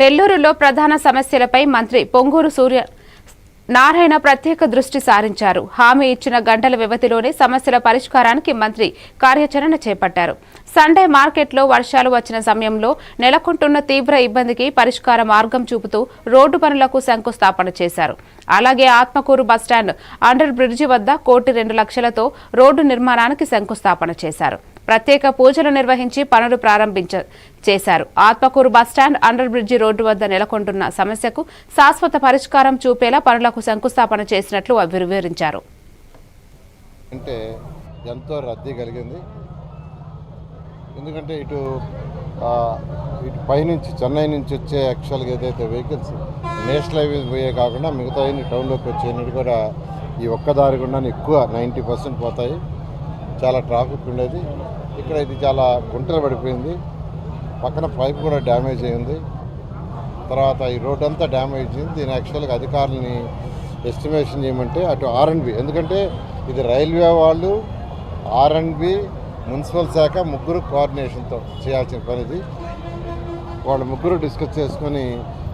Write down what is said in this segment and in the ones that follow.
నెల్లూరులో ప్రధాన సమస్యలపై మంత్రి పొంగూరు సూర్య నారాయణ ప్రత్యేక దృష్టి సారించారు. హామీ ఇచ్చిన గంటల వ్యవధిలోనే సమస్యల పరిష్కారానికి మంత్రి కార్యాచరణ చేపట్టారు. సండే మార్కెట్లో వర్షాలు వచ్చిన సమయంలో నెలకొంటున్న తీవ్ర ఇబ్బందికి పరిష్కార మార్గం చూపుతూ రోడ్డు పనులకు శంకుస్థాపన చేశారు. అలాగే ఆత్మకూరు బస్టాండ్ అండర్ బ్రిడ్జి వద్ద కోటి రెండు లక్షలతో రోడ్డు నిర్మాణానికి శంకుస్థాపన చేశారు. ప్రత్యేక పూజలు నిర్వహించి పనులు ప్రారంభించ చేశారు. Atmakur bus stand under bridge road వద్ద నెలకొంటున్న సమస్యకు శాశ్వత పరిష్కారం చూపేలా పనులకు శంకుస్థాపన చేసినట్లు వివరించారు. అంటే ఎంతో రద్దీ కలిగింది. ఎందుకంటే ఇటు ఇటు పైనుంచి చెన్నై నుంచి వచ్చే యాక్చువల్గా ఏదైతే వెహికల్స్ నేషనల్ హైవేస్ పోయే కాకుండా మిగతా అన్ని టౌన్లోకి వచ్చేవి కూడా ఈ ఒక్క దారి గుండా ఎక్కువ నైంటీ పర్సెంట్ పోతాయి. చాలా ట్రాఫిక్ ఉండేది. ఇక్కడ ఇది చాలా గుంటలు పడిపోయింది. పక్కన పైప్ కూడా డ్యామేజ్ అయింది తర్వాత ఈ రోడ్ అంతా డ్యామేజ్ అయింది దీని యాక్చువల్గా అధికారులని ఎస్టిమేషన్ చేయమంటే అటు ఆర్ఎన్బి ఎందుకంటే ఇది రైల్వే వాళ్ళు ఆర్ఎన్బి మున్సిపల్ శాఖ ముగ్గురు కోఆర్డినేషన్తో చేయాల్సిన పని ఇది వాళ్ళు ముగ్గురు డిస్కస్ చేసుకొని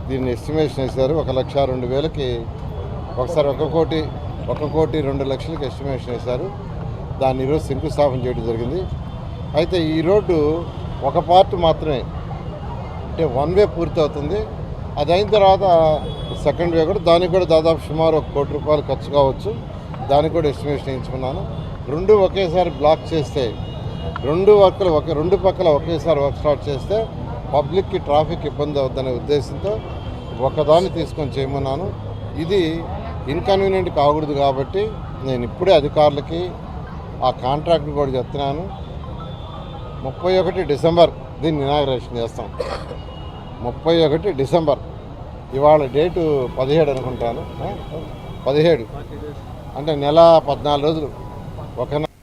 దీన్ని ఎస్టిమేషన్ వేశారు ఒక లక్ష రెండు వేలకి ఒకసారి ఒక కోటి ఒక కోటి రెండు లక్షలకి ఎస్టిమేషన్ వేశారు దాన్ని ఈరోజు శంకుస్థాపన చేయడం జరిగింది. అయితే ఈ రోడ్డు ఒక పార్ట్ మాత్రమే. అంటే వన్ వే పూర్తి అవుతుంది. అది అయిన తర్వాత సెకండ్ వే కూడా దానికి కూడా దాదాపు సుమారు ఒక కోటి రూపాయలు ఖర్చు కావచ్చు. దానికి కూడా ఎస్టిమేషన్ వేయించుకున్నాను. రెండు ఒకేసారి బ్లాక్ చేస్తే రెండు వర్క్లు ఒక రెండు పక్కల ఒకేసారి వర్క్ స్టార్ట్ చేస్తే పబ్లిక్కి ట్రాఫిక్ ఇబ్బంది అవుద్దనే ఉద్దేశంతో ఒకదాన్ని తీసుకొని చేయమన్నాను. ఇది ఇన్కన్వీనియంట్ కాకూడదు కాబట్టి నేను ఇప్పుడే అధికారులకి ఆ కాంట్రాక్ట్ కూడా చెప్తున్నాను. ముప్పై ఒకటి డిసెంబర్ దీన్ని ఇనాగ్రేషన్ చేస్తాం. ముప్పై ఒకటి డిసెంబర్. ఇవాళ డేటు పదిహేడు అనుకుంటాను. పదిహేడు. అంటే నెల పద్నాలుగు రోజులు. ఒక నె-